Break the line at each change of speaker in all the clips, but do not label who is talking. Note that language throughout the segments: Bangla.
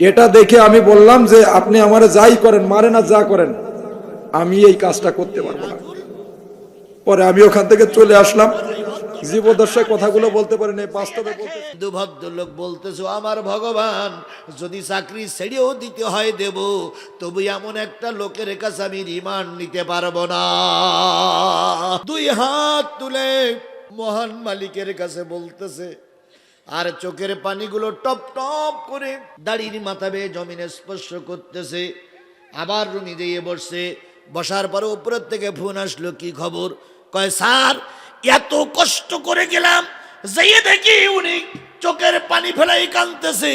এটা দেখে আমি বললাম যে আপনি আমার যাই করেন, মারে না, যা করেন, আমি এই কাজটা করতে পারব না। পরে আমি ওখান থেকে চলে আসলাম। জীবদর্শায় কথাগুলো বলতে পারেন বাস্তবে
হিন্দু বলতেছো, আমার ভগবান, যদি চাকরি ছেড়েও দিতে হয় দেব, তবু এমন একটা লোকের কাছে আমি রিমান্ড নিতে পারব না। দুই হাত তুলে মহান মালিকের কাছে বলতেছে আর চোখের পানিগুলো টপ টপ করে দাড়ির মাথা বেয়ে জমিনে স্পর্শ করতেছে। আবার রুমি দিয়ে বসছে। বসার পরে উপরের থেকে ফোন আসলো, কি খবর? কয়, স্যার, এত কষ্ট করে গেলাম যেয়ে দেখি উনি চোখের পানি ফেলাই কানতেছে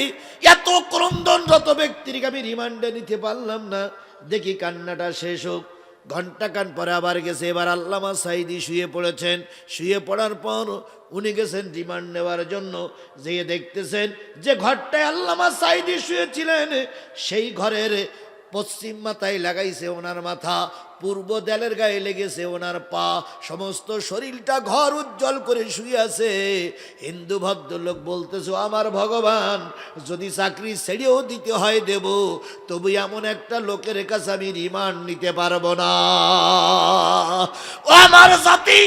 এত ক্রন্দনরত ব্যক্তির আমি রিমান্ডে নিতে পারলাম না। দেখি কান্নাটা শেষ হোক। ঘণ্টা কান পরে আবার গেছে। এবার আল্লামা সাইদি শুয়ে পড়েছেন। শুয়ে পড়ার পর উনি গেছেন ডিমান্ড নেওয়ার জন্য। যেয়ে দেখতেছেন যে ঘরটায় আল্লামা সাইদি শুয়েছিলেন। সেই ঘরের পশ্চিম মাথায় লাগাইছে ওনার মাথা। পূর্ব দেলের গায়ে লেগেছে ওনার পা। সমস্ত শরীরটা ঘর উজ্জ্বল করে শুয়ে আছে। হিন্দু ভদ্রলোক বলতেছো, আমার ভগবান, যদি চাকরি ছেড়েও দিতে হয় দেব, তবু এমন একটা লোকের কাছে আমি রিমান্ড নিতে পারব না। ও আমার জাতি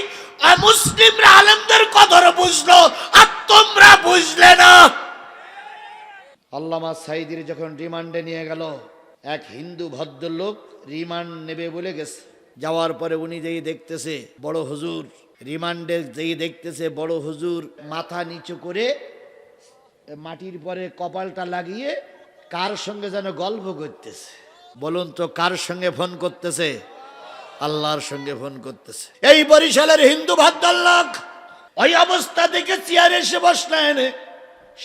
মুসলিমরা আলেমদের কদর বুঝলো, আর তোমরা বুঝলে না। আল্লামা সাইদির যখন রিমান্ডে নিয়ে গেল এক হিন্দু ভদ্রলোক রিমান্ড নেবে বলে গেছে। যাওয়ার পরে উনি যেই দেখতেছে, বড় হুজুর, রিমান্ডে যেই দেখতেছে, বড় হুজুর মাথা নিচু করে মাটির পরে কপালটা লাগিয়ে কার সঙ্গে যেন গল্প করতেছে। বলুন তো, কার সঙ্গে ফোন করতেছে? আল্লাহর সঙ্গে ফোন করতেছে। এই বরিশালের হিন্দু ভদ্রলোক, ওই অবস্থা দেখে চেয়ারে এসে বসলেন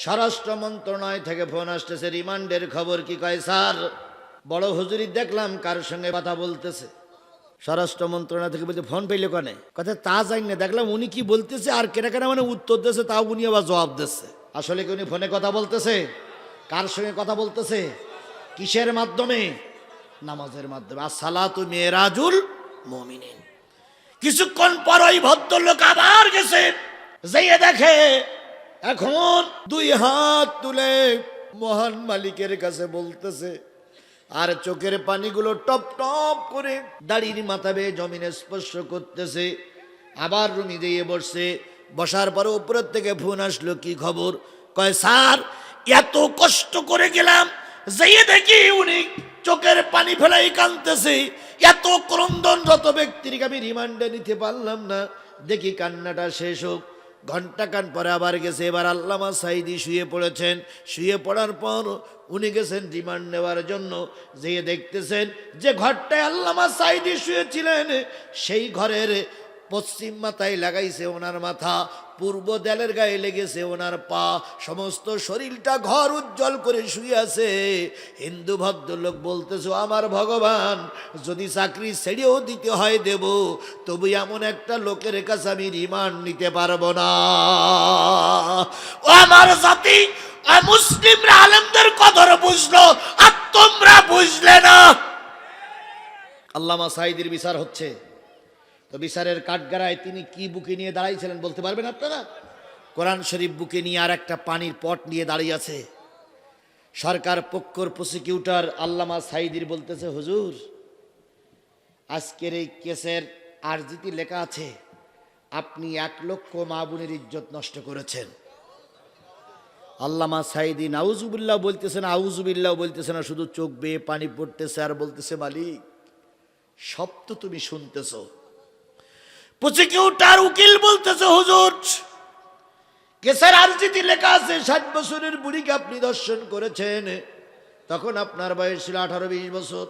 স্বরাষ্ট্র মন্ত্রণালয় থেকে ফোন আসতেছে, রিমান্ডের খবর কি কয়, স্যার? বড় হুজুরি দেখলাম কার সঙ্গে কথা বলতেছে। স্বরাষ্ট্র মন্ত্রণালয় থেকে বলছে, ফোন পেলে কনে? কথা, তা জানি না, দেখলাম উনি কি বলতেছে আর কেনা কেনা মানে উত্তর দিচ্ছে তাও উনি আবার জবাব দিচ্ছে। আসলে কি উনি ফোনে কথা বলতেছে? কার সঙ্গে কথা বলতেছে? কিসের মাধ্যমে? নামাজের মাধ্যমে। আর সালাতু মেয়েরাজুল মমিনিন। কিছুক্ষণ পর ওই ভদ্রলোক আবার গেছে, যেয়ে দেখে, এখন দুই হাত তুলে মহান মালিকের কাছে বলতেছে আর চোখের পানিগুলো টপ টপ করে দাড়ির মাথা বেয়ে জমিনে স্পর্শ করতেছে। আবার রুমি দিয়ে বসছে। বসার পরে উপরের থেকে ফোন আসলো, কি খবর? কয়, স্যার, এত কষ্ট করে গেলাম যেয়ে দেখি উনি চোখের পানি ফেলাই কানতেছে এত ক্রন্দনরত ব্যক্তির আমি রিমান্ডে নিতে পারলাম না। দেখি কান্নাটা শেষ হোক। ঘণ্টা কান পরে আবার গেছে। এবার আল্লামা সাইদি শুয়ে পড়েছেন। শুয়ে পড়ার পর উনি গেছেন ডিমান্ড নেওয়ার জন্য। যেয়ে দেখতেছেন যে ঘরটায় আল্লামা সাইদি শুয়েছিলেন। সেই ঘরের পশ্চিম মাথায় লাগাইছে ওনার মাথা। পূর্ব দেলের গায়ে লেগেছে ওনার পা। সমস্ত শরীরটা ঘর উজ্জ্বল করে শুয়ে আছে। হিন্দু ভদ্রলোক বলতেছো, আমার ভগবান, যদি চাকরি ছেড়েও দিতে হয় দেব, তবু এমন একটা লোকের কাছে আমি রিমান্ড নিতে পারব না। ও আমার জাতি মুসলিমরা আলেমদের কদর বুঝলো, আর তোমরা বুঝলে না। আল্লামা সাইদির বিচার হচ্ছে। তো বিচারের কাঠগাড়ায় তিনি কি বুকে নিয়ে দাঁড়াইছিলেন বলতে পারবেন আপনারা? কোরআন শরীফ বুকে নিয়ে আর একটা পানির পট নিয়ে দাঁড়িয়ে আছে। সরকার পক্ষর প্রসিকিউটর আল্লামা সাইদির বলতেছে, হুজুর, আজকের এই কেসের আরজিতি লেখা আছে, আপনি এক লক্ষ মা বোনের ইজ্জত নষ্ট করেছেন। আল্লামা সাইদি নাউজুবিল্লাহ বলতেছেন, আউজুবিল্লাহ বলতেছে না, শুধু চোখ বেয়ে পানি পড়তেছে আর বলতেছে, মালিক, সব তো তুমি শুনতেছো। প্রসিকিউটার উকিল বলতেছে, হুজুর, কেসের আরজিতি লেখা আছে, ষাট বছরের বুড়িকে আপনি দর্শন করেছেন। তখন আপনার বয়স ছিল আঠারো বিশ বছর।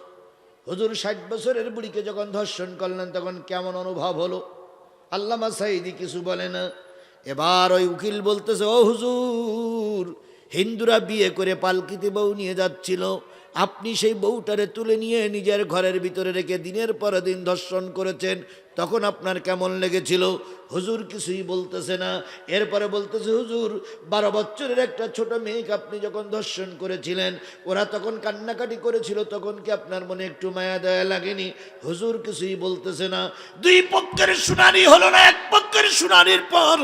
হুজুর ষাট বছরের বুড়িকে যখন ধর্ষণ করলেন, তখন কেমন অনুভব হলো? আল্লামা সাইদি কিছু বলে না। এবার ওই উকিল বলতেছে, ও হুজুর, হিন্দুরা বিয়ে করে পালকিতে বউ নিয়ে যাচ্ছিল। আপনি সেই বউটারে তুলে নিয়ে নিজের ঘরের ভিতরে রেখে দিনের পর দিন ধর্ষণ করেছেন। তখন আপনার কেমন লেগেছিল? হুজুর কিছুই বলতেছে না। এরপরে বলতেছে, হুজুর, বারো বছরের একটা ছোট মেয়েকে আপনি যখন দর্শন করেছিলেন, ওরা তখন কান্নাকাটি করেছিল, তখন কি আপনার মনে একটু মায়া দয়া লাগেনি? হুজুর কিছুই বলতেছে না। দুই পক্ষের শুনানি হলো না, এক পক্ষের শুনানির পর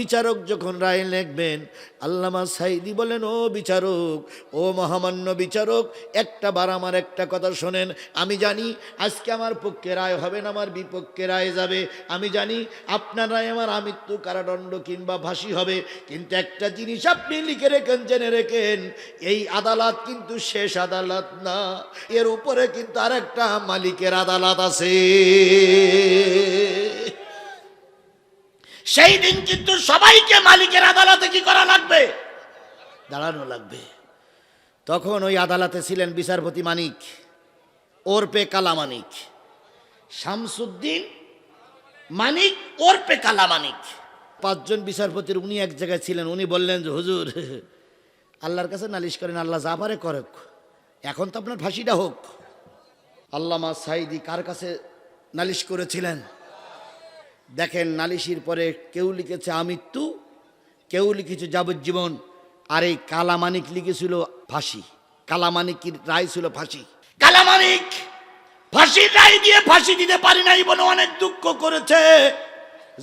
বিচারক যখন রায় লেখবেন, আল্লামা সাইদি বলেন, ও বিচারক, ও মহামান্য বিচারক, একটা বার আমার একটা কথা শোনেন। আমি জানি আজকে আমার পক্ষে রায় হবে না, আমার বিপক্ষে রায় যাবে। আমি জানি আপনার রায় আমার আমৃত্যু কারাদণ্ড কিংবা ফাঁসি হবে, কিন্তু একটা জিনিস আপনি লিখে রেখেন, জেনে রেখেন, এই আদালত কিন্তু শেষ আদালত না, এর উপরে কিন্তু আরেকটা মালিকের আদালত আছে। সেই দিন কিন্তু সবাইকে মালিকের আদালতে কি করা লাগবে? দাঁড়ানো লাগবে। তখন ওই আদালতে ছিলেন বিচারপতি মানিক ওরপে কালা মানিক শামসুদ্দিন মানিক ওরপে কালা মানিক। পাঁচজন বিচারপতির উনি এক জায়গায় ছিলেন উনি বললেন যে হুজুর আল্লাহর কাছে নালিশ করেন আল্লাহ যা পারে করুক। এখন তো আপনার ফাঁসিটা হোক। আল্লামা সাইদি কার কাছে নালিশ করেছিলেন? দেখেন নালিশির পরে কেউ লিখেছে আমৃত্যু কেউ লিখেছে যাবজ্জীবন। আর এই কালামানিক লিখেছিল ফাঁসি। কালামানিকের রায় ছিল ফাঁসি। কালামানিক ফাঁসির রায় দিয়ে ফাঁসি দিতে পারি নাই বলে অনেক দুঃখ করেছে।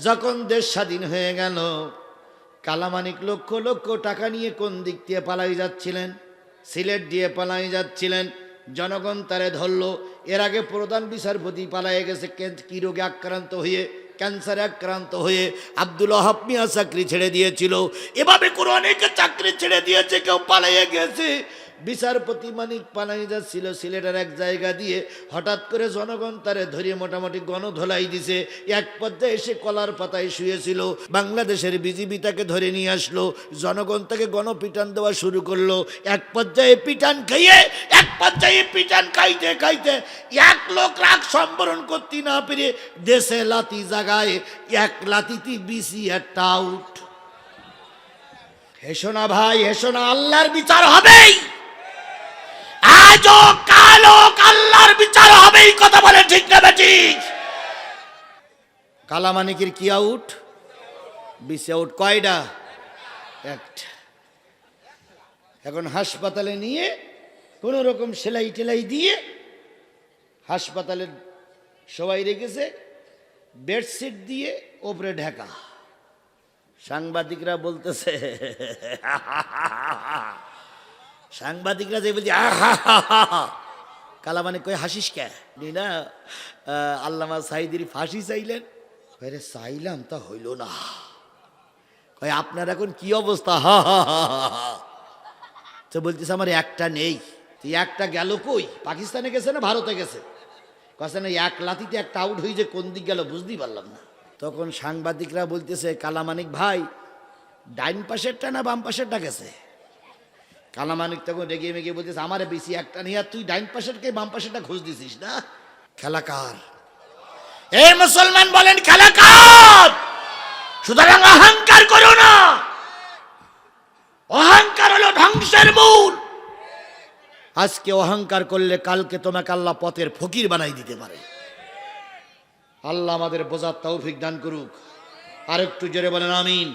যখন দেশ স্বাধীন হয়ে গেল, কালামানিক লক্ষ লক্ষ টাকা নিয়ে কোন দিক দিয়ে পালাই যাচ্ছিলেন? সিলেট দিয়ে পালাই যাচ্ছিলেন। জনগণ তারে ধরলো। এর আগে প্রধান বিচারপতি পালাইয়ে গেছে। কে- রোগে আক্রান্ত হয়ে, ক্যান্সারে আক্রান্ত হয়ে আব্দুল মিয়া চাকরি ছেড়ে দিয়েছিল। এভাবে করে অনেকে চাকরি ছেড়ে দিয়েছে, কেউ পালাইয়ে গেছে। বিচারপতি মানিক পালাই ছিল সিলেটের এক জায়গা দিয়ে হঠাৎ করে জনগণ তারে ধরিয়ে মোটামুটি গণধোলাই দিছে। এক পর্যায়ে এসে কলার পাতায় শুয়েছিল, বাংলাদেশের বিজিবি তাকে ধরে নিয়ে আসলো, জনগণ তাকে গণপিটান দেওয়া শুরু করল। এক পর্যায়ে পিটান খাইয়ে, এক পর্যায়ে পিটান খাইতে খাইতে এক লোক রাগ সম্বরণ করতে না পেরে দেশে লাতি জাগায়, এক লাতিতে বিসি একটা আউট হেসো না ভাই হেসো না আল্লাহর বিচার হবেই। আজও কালো আল্লাহর বিচার হবেই কথা বলে, ঠিক না ঠিক কালামানিকের কি আউট? বিসি আউট কয়টা? একটা। এখন হাসপাতালে নিয়ে কোনো রকম সেলাই টেলাই দিয়ে হাসপাতালে সবাই রেখেছে, বেডশিট দিয়ে ওপরে ঢাকা। সাংবাদিকরা বলতেছে সাংবাদিকরা যে বলছে কালামানি কই হাসিস কে? নি আল্লামা সাইদির ফাঁসি চাইলেন। চাইলাম তা হইল না। কয়, আপনার এখন কি অবস্থা? হা হা হা হা হা। তো বলতেছে, আমার একটা নেই। তুই একটা গেল কই? পাকিস্তানে গেছে না ভারতে গেছে? কাছে না এক লাতিতে একটা আউট হয়ে যে কোন দিক গেল বুঝতেই পারলাম না। তখন সাংবাদিকরা বলতেছে কালামানিক ভাই, ডাইন পাশেরটা না বাম পাশেরটা গেছে? কালামানিক তখন রেগে মেগে বলতেছে, আমার বেশি একটা নিয়ে তুই ডাইন পাশেরকে বাম পাশেরটা খোঁজ দিছিস না? খেলাকার এ মুসলমান বলেন খেলাকার সুতরাং অহংকার করো না। অহংকার হলো ধ্বংসের মূল। আজকে অহংকার করলে কালকে তোমাকে আল্লাহ পথের ফকির বানাই দিতে পারে। আল্লাহ আমাদের বোঝার তৌফিক দান করুক। আর একটু জোরে বলেন, আমিন।